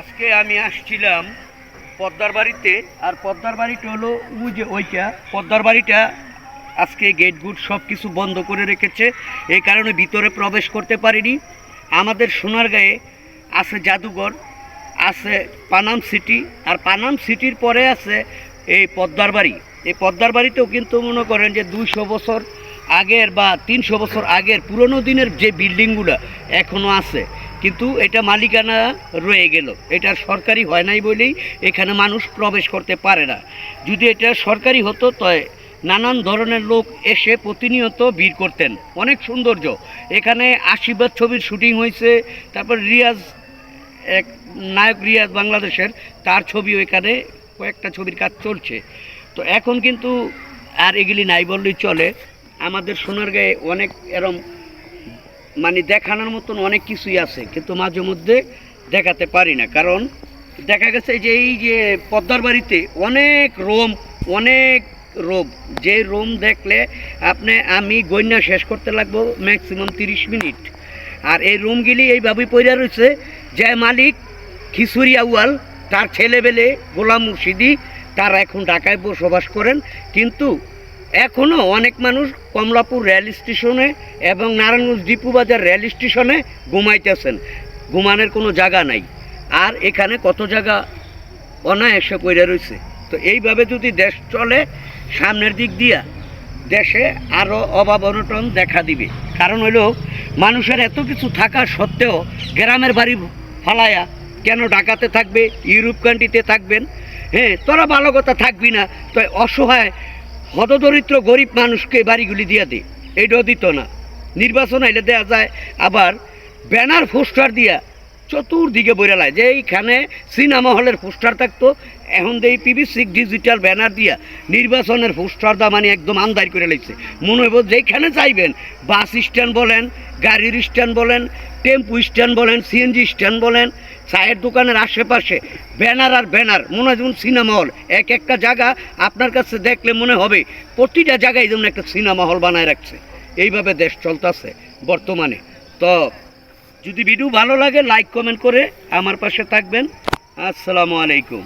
আজকে আমি আসছিলাম পদ্মার বাড়িতে, আর পদ্মার বাড়িটা হলো ওই যে ওইটা। পদ্মার বাড়িটা আজকে গেট গুট সব কিছু বন্ধ করে রেখেছে। এই কারণে ভিতরে প্রবেশ করতে পারিনি। আমাদের সোনার সোনারগাঁয়ে আছে জাদুঘর, আছে পানাম সিটি, আর পানাম সিটির পরে আছে এই পদ্মার বাড়ি। এই পদ্মার বাড়িতেও কিন্তু মনে করেন যে দুইশো বছর আগের বা তিনশো বছর আগের পুরনো দিনের যে বিল্ডিংগুলো এখনও আছে কিন্তু এটা মালিকানা রয়ে গেল। এটা সরকারি হয় নাই বলেই এখানে মানুষ প্রবেশ করতে পারে না। যদি এটা সরকারি হতো তয় নানান ধরনের লোক এসে প্রতিনিয়ত ভিড় করতেন। অনেক সৌন্দর্য। এখানে আশীর্বাদ ছবির শুটিং হয়েছে, তারপর রিয়াজ, এক নায়ক রিয়াজ বাংলাদেশের, তার ছবিও এখানে কয়েকটা ছবির কাজ চলছে। তো এখন কিন্তু আর এগুলি নাই বললেই চলে। আমাদের সোনারগাঁয়ে অনেক এরম মানে দেখানোর মতন অনেক কিছুই আছে, কিন্তু মাঝে মধ্যে দেখাতে পারি না। কারণ দেখা গেছে যে এই যে পদ্মার বাড়িতে অনেক রোম অনেক রোম। যে রোম দেখলে আপনি, আমি গন্যা শেষ করতে লাগবো ম্যাক্সিমাম তিরিশ মিনিট। আর এই রুমগুলি এইভাবে পড়ে রয়েছে যে মালিক খিচুড়ি আউয়াল, তার ছেলেবেলে গোলাম মুর্শিদি, তারা এখন ঢাকায় বসবাস করেন। কিন্তু এখনও অনেক মানুষ কমলাপুর রেল স্টেশনে এবং নারায়ণগঞ্জ ডিপু বাজার রেল স্টেশনে ঘুমাইতেছেন। ঘুমানোর কোনো জায়গা নাই। আর এখানে কত জায়গা অনায়াসে পড়ে রয়েছে। তো এইভাবে যদি দেশ চলে, সামনের দিক দিয়া দেশে আরও অভাব অনটন দেখা দিবে। কারণ হইল, মানুষের এত কিছু থাকা সত্ত্বেও গ্রামের বাড়ি ফালায়া কেন ঢাকাতে থাকবে, ইউরোপ কান্ট্রিতে থাকবেন? হ্যাঁ তোরা ভালো কথা থাকবি না। তো অসহায় হতদরিদ্র গরিব মানুষকে বাড়িগুলি দিয়া দে। এইটাও দিত না। নির্বাচন আইলে দেওয়া যায়, আবার ব্যানার পোস্টার দিয়া চতুর্দিকে বইরালায় যে এইখানে সিনেমা হলের পোস্টার থাকতো, এখন দেই পিভিসি ডিজিটাল ব্যানার দিয়া নির্বাচনের পোস্টার দা মানে একদম আমদার করে লাগছে মনে হইব যেখানে চাইবেন বাস স্ট্যান্ড বলেন, গাড়ির স্ট্যান্ড বলেন, টেম্পু স্ট্যান্ড বলেন সিএনজি স্ট্যান্ড বলেন, চায়ের দোকানের আশেপাশে ব্যানার আর ব্যানার, মনে হয় যেমন সিনেমা হল। এক একটা জায়গা আপনার কাছে দেখলে মনে হবে প্রতিটা জায়গায় যেমন একটা সিনেমা হল বানায় রাখছে। এইভাবে দেশ চলতেছে বর্তমানে। তো যদি ভিডিও ভালো লাগে লাইক কমেন্ট করে আমার পাশে থাকবেন। আসসালামু আলাইকুম।